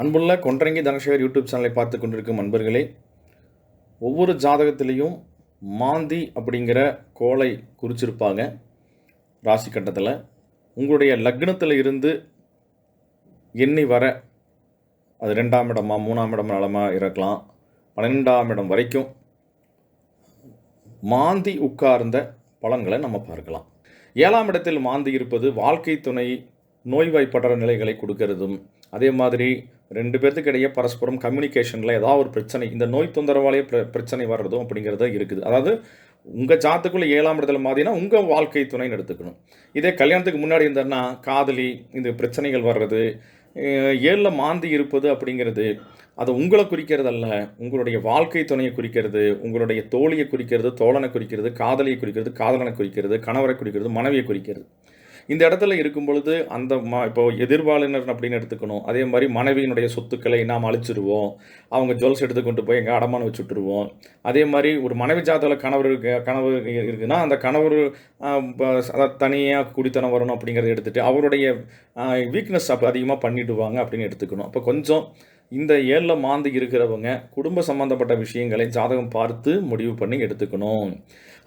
அன்புள்ள கொன்றங்கி தனசேகர் யூடியூப் சேனலை பார்த்து கொண்டிருக்கும் அன்பர்களே ஒவ்வொரு ஜாதகத்திலையும் மாந்தி அப்படிங்கிற கோளை குறிச்சிருப்பாங்க ராசி கட்டத்தில். உங்களுடைய லக்னத்தில் இருந்து எண்ணி வர அது ரெண்டாம் இடமா மூணாம் இடம் நலமாக இருக்கலாம். பன்னெண்டாம் இடம் வரைக்கும் மாந்தி உட்கார்ந்த பலன்களை நம்ம பார்க்கலாம். ஏழாம் இடத்தில் மாந்தி இருப்பது வாழ்க்கை துணை நோய்வாய்ப்படுற நிலைகளை கொடுக்கறதும் அதே மாதிரி ரெண்டு பேர்த்துக்கிடையே பரஸ்பரம் கம்யூனிகேஷனில் ஏதாவது ஒரு பிரச்சனை இந்த நோய் தொந்தரவாலேயே பிர பிரச்சனை வர்றதும் அப்படிங்கிறது இருக்குது. அதாவது உங்கள் ஜாத்துக்குள்ளே ஏழாம் இடத்துல மாதிரினா உங்கள் வாழ்க்கை துணைன்னு எடுத்துக்கணும். இதே கல்யாணத்துக்கு முன்னாடி இருந்ததுன்னா காதலி இந்த பிரச்சனைகள் வர்றது ஏழில் மாந்தி இருப்பது அப்படிங்கிறது அது உங்களை குறிக்கிறதல்ல உங்களுடைய வாழ்க்கை துணையை குறிக்கிறது உங்களுடைய தோழியை குறிக்கிறது தோழனை குறிக்கிறது காதலியை குறிக்கிறது காதலனை குறிக்கிறது கணவரை குறிக்கிறது மனைவியை குறிக்கிறது. இந்த இடத்துல இருக்கும் பொழுது அந்த ம இப்போ எதிர்வாளினர் அப்படின்னு எடுத்துக்கணும். அதே மாதிரி மனைவியினுடைய சொத்துக்களை நாம் அழிச்சிருவோம். அவங்க ஜுவல்ஸ் எடுத்து கொண்டு போய் எங்கே அடமானம் வச்சுட்டுருவோம். அதே மாதிரி ஒரு மனைவி ஜாதத்தில் கணவர் கணவர் இருக்குன்னா அந்த கணவர் அதாவது தனியாக குடித்தனம் வரணும் அப்படிங்கிறத எடுத்துகிட்டு அவருடைய வீக்னஸ் அப்போ அதிகமாக பண்ணிவிடுவாங்க அப்படின்னு எடுத்துக்கணும். அப்போ கொஞ்சம் இந்த ஏழில் மாந்து இருக்கிறவங்க குடும்ப சம்மந்தப்பட்ட விஷயங்களை ஜாதகம் பார்த்து முடிவு பண்ணி எடுத்துக்கணும்.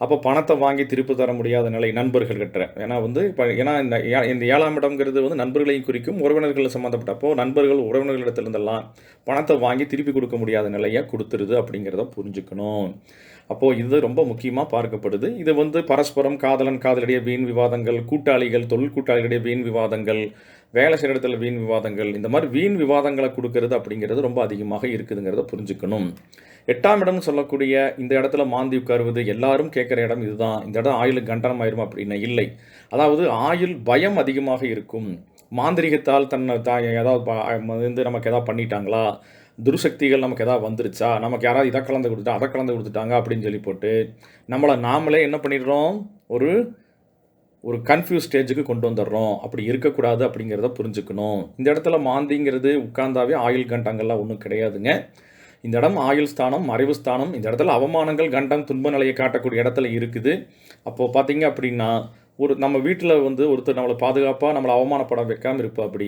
அப்போ பணத்தை வாங்கி திருப்பி தர முடியாத நிலை நண்பர்கள் கிட்ட. ஏன்னா வந்து இப்போ ஏன்னா இந்த இந்த ஏழாம் இடம்ங்கிறது வந்து நண்பர்களையும் குறிக்கும். உறவினர்கள் சம்மந்தப்பட்டப்போ நண்பர்கள் உறவினர்களிடத்திலிருந்தெல்லாம் பணத்தை வாங்கி திருப்பி கொடுக்க முடியாத நிலையை கொடுத்துருது அப்படிங்கிறத புரிஞ்சுக்கணும். அப்போது இது ரொம்ப முக்கியமாக பார்க்கப்படுது. இது வந்து பரஸ்பரம் காதலன் காதலிடையே வீண் விவாதங்கள் கூட்டாளிகள் தொழில் கூட்டாளிகளுடைய வீண் விவாதங்கள் வேலை செய்கிற இடத்துல வீண் விவாதங்கள் இந்த மாதிரி வீண் விவாதங்களை கொடுக்கறது அப்படிங்கிறது ரொம்ப அதிகமாக இருக்குதுங்கிறத புரிஞ்சுக்கணும். எட்டாம் இடம்னு சொல்லக்கூடிய இந்த இடத்துல மாந்தி உட்காருவது எல்லாரும் கேட்குற இடம் இதுதான். இந்த இடம் ஆயுளுக்கு கண்டனம் ஆயிரும் அப்படின்னா இல்லை. அதாவது ஆயுள் பயம் அதிகமாக இருக்கும். மாந்திரிகத்தால் தன்னை தா ஏதாவது வந்து நமக்கு எதாவது பண்ணிட்டாங்களா? துருசக்திகள் நமக்கு எதாவது வந்துருச்சா? நமக்கு யாராவது இதை கலந்து கொடுத்தா அதை கலந்து கொடுத்துட்டாங்க அப்படின்னு சொல்லி போட்டு நம்மளை நாமளே என்ன பண்ணிடுறோம்? ஒரு ஒரு கன்ஃபியூஸ் ஸ்டேஜுக்கு கொண்டு வந்துடுறோம். அப்படி இருக்கக்கூடாது அப்படிங்கிறத புரிஞ்சுக்கணும். இந்த இடத்துல மாந்திங்கிறது உட்கார்ந்தாவே ஆயுள் கண்டங்கள்லாம் ஒன்றும் கிடையாதுங்க. இந்த இடம் ஆயுள் ஸ்தானம் மறைவு ஸ்தானம். இந்த இடத்துல அவமானங்கள் கண்டம் துன்ப நிலையை காட்டக்கூடிய இடத்துல இருக்குது. அப்போது பார்த்தீங்க அப்படின்னா ஒரு நம்ம வீட்டில் வந்து ஒருத்தர் நம்மளை பாதுகாப்பாக நம்மளை அவமானப்பட வைக்காமல் இருப்பா அப்படி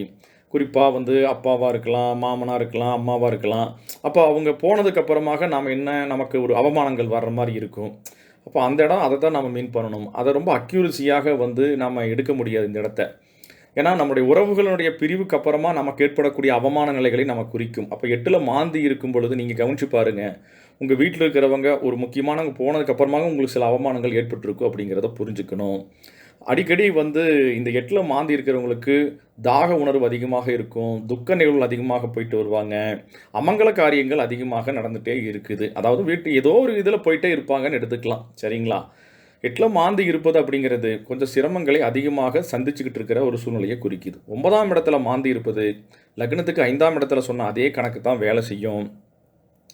குறிப்பாக வந்து அப்பாவாக இருக்கலாம் மாமனாக இருக்கலாம் அம்மாவாக இருக்கலாம். அப்போ அவங்க போனதுக்கப்புறமாக நாம் என்ன நமக்கு ஒரு அவமானங்கள் வர்ற மாதிரி இருக்கும். அப்போ அந்த இடம் அதை தான் நம்ம மீன் பண்ணணும். அதை ரொம்ப அக்யூரசியாக வந்து நம்ம எடுக்க முடியாது இந்த இடத்த. ஏன்னா நம்முடைய உறவுகளுடைய பிரிவுக்கு அப்புறமா நமக்கு ஏற்படக்கூடிய அவமான நிலைகளை நம்ம குறிக்கும். அப்போ எட்டில் மாந்தி இருக்கும் பொழுது நீங்கள் கவனிச்சு பாருங்கள் உங்கள் வீட்டில் இருக்கிறவங்க ஒரு முக்கியமானவங்க போனதுக்கப்புறமாக உங்களுக்கு சில அவமானங்கள் ஏற்பட்டிருக்கும் அப்படிங்கிறத புரிஞ்சுக்கணும். அடிக்கடி வந்து இந்த எட்டில் மாந்தி இருக்கிறவங்களுக்கு தாக உணர்வு அதிகமாக இருக்கும் துக்க நிகழ்வுகள் அதிகமாக போயிட்டு வருவாங்க அமங்கல காரியங்கள் அதிகமாக நடந்துகிட்டே இருக்குது. அதாவது வீட்டு ஏதோ ஒரு இதில் போயிட்டே இருப்பாங்கன்னு எடுத்துக்கலாம். சரிங்களா? எட்டில் மாந்தி இருப்பது அப்படிங்கிறது கொஞ்சம் சிரமங்களை அதிகமாக சந்திச்சுக்கிட்டு இருக்கிற ஒரு சூழ்நிலையை குறிக்குது. ஒன்பதாம் இடத்துல மாந்தி இருப்பது லக்னத்துக்கு ஐந்தாம் இடத்துல சொன்ன அதே கணக்கு தான் வேலை செய்யும்.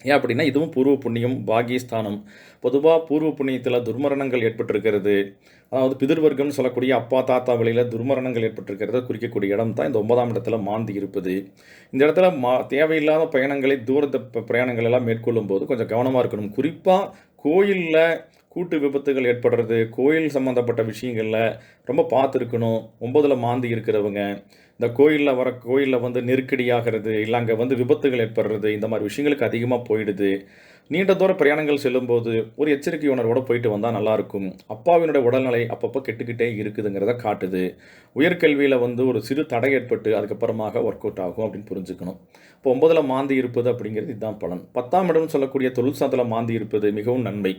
ஏன் அப்படின்னா இதுவும் பூர்வ புண்ணியம் பாகியஸ்தானம். பொதுவாக பூர்வ புண்ணியத்தில் துர்மரணங்கள் ஏற்பட்டிருக்கிறது. அதாவது பிதிர்வர்க்கம்னு சொல்லக்கூடிய அப்பா தாத்தா வழியில் துர்மரணங்கள் ஏற்பட்டிருக்கிறத குறிக்கக்கூடிய இடம் தான் இந்த ஒன்பதாம் இடத்துல மாந்தி இருப்பது. இந்த இடத்துல மா தேவையில்லாத பயணங்களை தூரத்தை பிரயாணங்கள் எல்லாம் மேற்கொள்ளும் போது கொஞ்சம் கவனமாக இருக்கணும். குறிப்பாக கோயிலில் கூட்டு விபத்துகள் ஏற்படுறது கோயில் சம்மந்தப்பட்ட விஷயங்களில் ரொம்ப பார்த்துருக்கணும். ஒம்பதில் மாந்தி இருக்கிறவங்க இந்த கோயிலில் வர கோயிலில் வந்து நெருக்கடியாகிறது இல்லை அங்கே வந்து விபத்துகள் ஏற்படுறது இந்த மாதிரி விஷயங்களுக்கு அதிகமாக போயிடுது. நீண்ட தூர பிரயாணங்கள் செல்லும்போது ஒரு எச்சரிக்கை உணர்வோடு போயிட்டு வந்தால் நல்லாயிருக்கும் அப்பாவினுடைய உடல்நிலை அப்பப்போ கெட்டுக்கிட்டே இருக்குதுங்கிறத காட்டுது. உயர்கல்வியில் வந்து ஒரு சிறு தடை ஏற்பட்டு அதுக்கப்புறமாக ஒர்க் அவுட் ஆகும் அப்படின்னு புரிஞ்சுக்கணும். இப்போ ஒன்பதில் மாந்தி இருப்பது அப்படிங்கிறது இதுதான் பலன். பத்தாம் இடம்னு சொல்லக்கூடிய தொழில் சாதத்தில் மாந்தி இருப்பது மிகவும் நன்மை.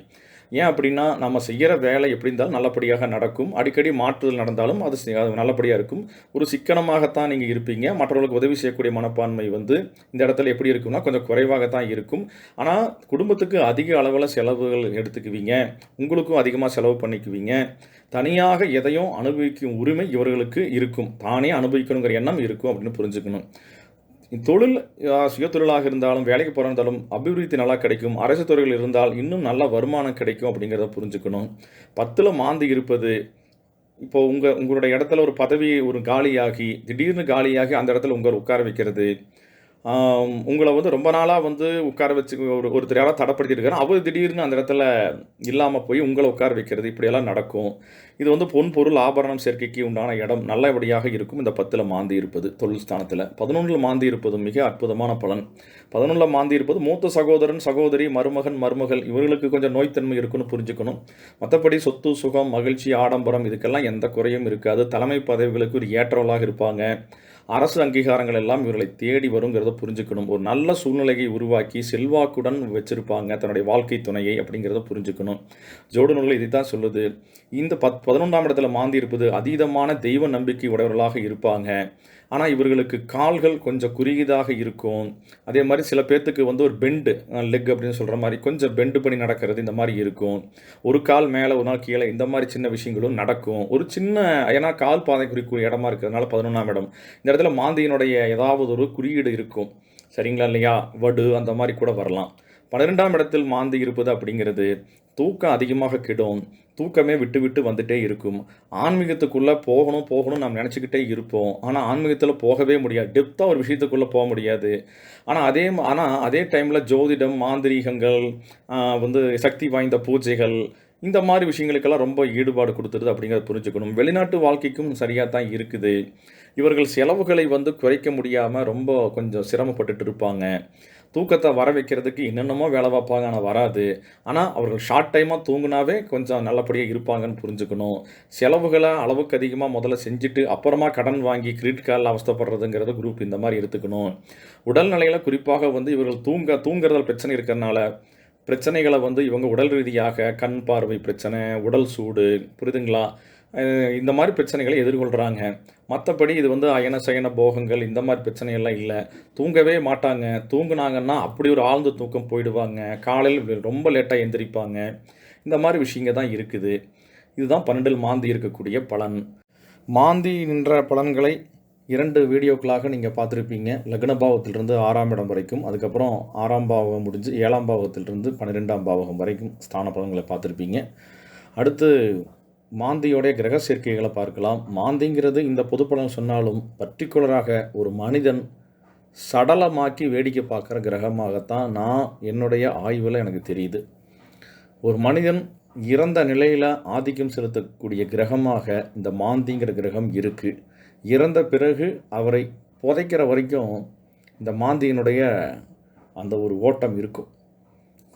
ஏன் அப்படின்னா நம்ம செய்கிற வேலை எப்படி இருந்தாலும் நல்லபடியாக நடக்கும். அடிக்கடி மாற்றுதல் நடந்தாலும் அது நல்லபடியாக இருக்கும். ஒரு சிக்கனமாகத்தான் நீங்கள் இருப்பீங்க. மற்றவர்களுக்கு உதவி செய்யக்கூடிய மனப்பான்மை வந்து இந்த இடத்துல எப்படி இருக்கும்னா கொஞ்சம் குறைவாகத்தான் இருக்கும். ஆனால் குடும்பத்துக்கு அதிக அளவில் செலவுகள் எடுத்துக்குவீங்க. உங்களுக்கும் அதிகமாக செலவு பண்ணிக்குவீங்க. தனியாக எதையும் அனுபவிக்கும் உரிமை இவர்களுக்கு இருக்கும். தானே அனுபவிக்கணுங்கிற எண்ணம் இருக்கும் அப்படின்னு புரிஞ்சுக்கணும். தொழில் சுயதொழிலாக இருந்தாலும் வேலைக்கு போகிறாலும் அபிவிருத்தி நல்லா கிடைக்கும். அரசு துறைகள் இருந்தால் இன்னும் நல்ல வருமானம் கிடைக்கும் அப்படிங்கிறத புரிஞ்சுக்கணும். பத்தில் மாந்து இருப்பது இப்போ உங்கள் உங்களுடைய இடத்துல ஒரு பதவி ஒரு காலியாகி திடீர்னு காலியாகி அந்த இடத்துல உங்கள் உட்கார வைக்கிறது உங்களை வந்து ரொம்ப நாளாக வந்து உட்கார வச்சு ஒரு ஒருத்தர் யாராவது இருக்காரு. அவர் திடீர்னு அந்த இடத்துல இல்லாமல் போய் உங்களை உட்கார வைக்கிறது இப்படியெல்லாம் நடக்கும். இது வந்து பொன் பொருள் ஆபரணம் சேர்க்கைக்கு உண்டான இடம். நல்லபடியாக இருக்கும். இந்த பத்தில் மாந்தி இருப்பது தொழில் ஸ்தானத்தில். பதினொன்றில் மாந்தி இருப்பது மிக அற்புதமான பலன். பதினொன்றில் மாந்தி இருப்பது மூத்த சகோதரன் சகோதரி மருமகன் மருமகள் இவர்களுக்கு கொஞ்சம் நோய்த்தன்மை இருக்குன்னு புரிஞ்சுக்கணும். மற்றபடி சொத்து சுகம் மகிழ்ச்சி ஆடம்பரம் இதுக்கெல்லாம் எந்த குறையும் இருக்காது. தலைமை பதவிகளுக்கு ஒரு ஏற்றவளாக இருப்பாங்க. அரசு அங்கீகாரங்கள் எல்லாம் இவர்களை தேடி வருங்கிறத புரிஞ்சுக்கணும். ஒரு நல்ல சூழ்நிலையை உருவாக்கி செல்வாக்குடன் வச்சிருப்பாங்க தன்னுடைய வாழ்க்கை துணையை அப்படிங்கிறத புரிஞ்சுக்கணும். ஜோடு நூல்கள் இதை தான் சொல்லுது. இந்த பத் பதினொன்றாம் இடத்துல மாந்தி இருப்பது அதீதமான தெய்வ நம்பிக்கை உடையவர்களாக இருப்பாங்க. ஆனால் இவர்களுக்கு கால்கள் கொஞ்சம் குறுகியதாக இருக்கும். அதே மாதிரி சில பேர்த்துக்கு வந்து ஒரு பெண்டு லெக் அப்படின்னு சொல்கிற மாதிரி கொஞ்சம் பெண்டு பண்ணி நடக்கிறது இந்த மாதிரி இருக்கும். ஒரு கால் மேலே ஒரு நாள் கீழே இந்த மாதிரி சின்ன விஷயங்களும் நடக்கும். ஒரு சின்ன ஏன்னா கால் பாதை குறிக்கூடிய இடமா இருக்கிறதுனால பதினொன்றாம் இடம். இந்த இடத்துல மாந்தியினுடைய ஏதாவது ஒரு குறியீடு இருக்கும். சரிங்களா இல்லையா? வடு அந்த மாதிரி கூட வரலாம். பன்னிரெண்டாம் இடத்தில் மாந்தி இருப்பது அப்படிங்கிறது. தூக்கம் அதிகமாக கெடும். தூக்கமே விட்டு விட்டு வந்துட்டே இருக்கும். ஆன்மீகத்துக்குள்ளே போகணும் போகணும் நாம் நினச்சிக்கிட்டே இருப்போம். ஆனால் ஆன்மீகத்தில் போகவே முடியாது டெப்த்தாக ஒரு விஷயத்துக்குள்ளே போக முடியாது. ஆனால் அதே ஆனால் அதே டைமில் ஜோதிடம் மாந்திரீகங்கள் வந்து சக்தி வாய்ந்த பூஜைகள் இந்த மாதிரி விஷயங்களுக்கெல்லாம் ரொம்ப ஈடுபாடு கொடுத்துருது அப்படிங்கிறத புரிஞ்சுக்கணும். வெளிநாட்டு வாழ்க்கைக்கும் சரியாக தான் இருக்குது. இவர்கள் செலவுகளை வந்து குறைக்க முடியாமல் ரொம்ப கொஞ்சம் சிரமப்பட்டுட்டு இருப்பாங்க. தூக்கத்தை வர வைக்கிறதுக்கு என்னென்னமோ வேலை பார்ப்பாங்க ஆனால் வராது. ஆனால் அவர்கள் ஷார்ட் டைமாக தூங்குனாவே கொஞ்சம் நல்லபடியாக இருப்பாங்கன்னு புரிஞ்சுக்கணும். செலவுகளை அளவுக்கு அதிகமாக முதல்ல செஞ்சுட்டு அப்புறமா கடன் வாங்கி கிரெடிட் கார்டில் அவஸ்தப்படுறதுங்கிறத குரூப் இந்த மாதிரி எடுத்துக்கணும். உடல்நிலையில் குறிப்பாக வந்து இவர்கள் தூங்க தூங்குறதில் பிரச்சனை இருக்கிறனால பிரச்சனைகளை வந்து இவங்க உடல் ரீதியாக கண் பார்வை பிரச்சனை உடல் சூடு புரியுதுங்களா இந்த மாதிரி பிரச்சனைகளை எதிர்கொள்கிறாங்க மற்றபடி இது வந்து அயன சயன போகங்கள் இந்த மாதிரி பிரச்சனையெல்லாம் இல்லை. தூங்கவே மாட்டாங்க. தூங்குனாங்கன்னா அப்படி ஒரு ஆழ்ந்த தூக்கம் போயிடுவாங்க. காலையில் ரொம்ப லேட்டாக எந்திரிப்பாங்க. இந்த மாதிரி விஷயங்க தான் இருக்குது. இதுதான் பன்னெண்டில் மாந்தி இருக்கக்கூடிய பலன். மாந்தி நின்ற பலன்களை இரண்டு வீடியோக்களாக நீங்கள் பார்த்துருப்பீங்க. லக்ன பாவத்திலிருந்து ஆறாம் இடம் வரைக்கும் அதுக்கப்புறம் ஆறாம் பாவகம் முடிஞ்சு ஏழாம் பாவத்திலிருந்து பன்னிரெண்டாம் பாவகம் வரைக்கும் ஸ்தான பதங்களை பார்த்துருப்பீங்க. அடுத்து மாந்தியோடைய கிரக சேர்க்கைகளை பார்க்கலாம். மாந்திங்கிறது இந்த பொதுப்படம் சொன்னாலும் பர்டிகுலராக ஒரு மனிதன் சடலமாக்கி வேடிக்கை பார்க்குற கிரகமாகத்தான் நான் என்னுடைய ஆய்வில் எனக்கு தெரியுது. ஒரு மனிதன் இறந்த நிலையில் ஆதிக்கம் செலுத்தக்கூடிய கிரகமாக இந்த மாந்திங்கிற கிரகம் இருக்குது இறந்த பிறகு அவரை புதைக்கிற வரைக்கும் இந்த மாந்தியினுடைய அந்த ஒரு ஓட்டம் இருக்கும்.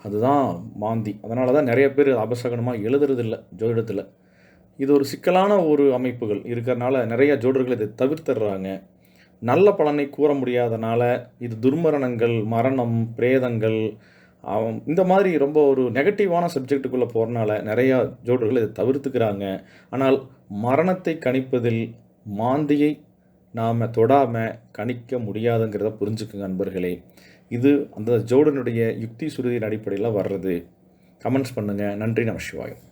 அதுதான் மாந்தி. அதனால தான் நிறைய பேர் அபசகனமாக எழுதுறதில்ல ஜோதிடத்தில். இது ஒரு சிக்கலான ஒரு அமைப்புகள். இருக்கிறனால நிறைய ஜோடர்கள் இதை தவிர்த்துடுறாங்க. நல்ல பலனை கூற முடியாதனால இது துர்மரணங்கள் மரணம் பிரேதங்கள் இந்த மாதிரி ரொம்ப ஒரு நெகட்டிவான சப்ஜெக்ட்டுக்குள்ளே போகிறனால நிறையா ஜோடர்கள் இதை தவிர்த்துக்கிறாங்க. ஆனால் மரணத்தை கணிப்பதில் மாந்தியை நாம் தொடாமல் கணிக்க முடியாதுங்கிறத புரிஞ்சுக்குங்க நண்பர்களே. இது அந்த ஜோடனுடைய யுக்தி சுருதியின் அடிப்படையில் வர்றது. கமெண்ட்ஸ் பண்ணுங்கள் நன்றி. நம சிவாயம்.